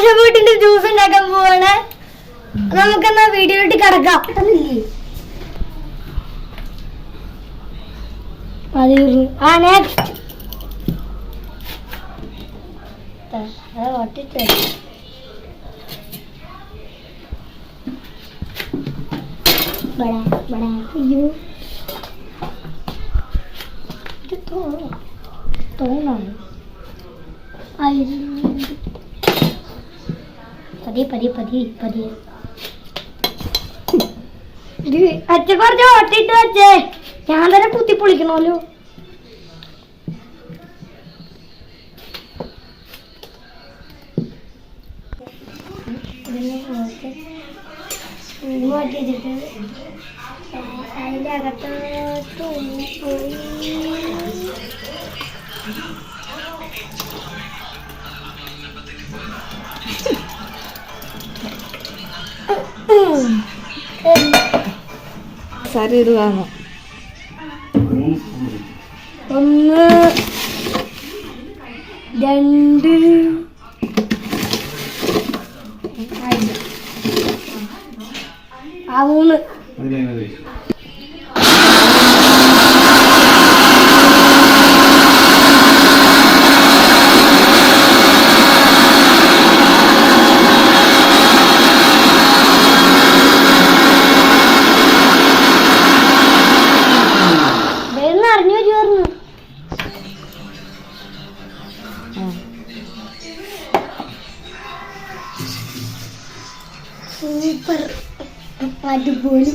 Passion ഫ്രൂട്ടിന്റെ juice ഉണ്ടാക്കാൻ പോവാണ്. നമുക്കെന്നാ വീഡിയോയിട്ട് കിടക്കാം. ആ നെക്സ്റ്റ് बड़ा പതിയെ പതി പതി പതി. ഇത് അച്ഛ കുറച്ച് ഓട്ടിട്ട് വെച്ചേ ഞാൻ തന്നെ കുത്തി പൊളിക്കണമല്ലോ. അതിന്റെ അതിന്റെ അകത്തോട്ട് പോയി സാരി ഇത് ഒന്ന് രണ്ട്. ആ മൂന്ന്. സൂപ്പർ അടിപൊളി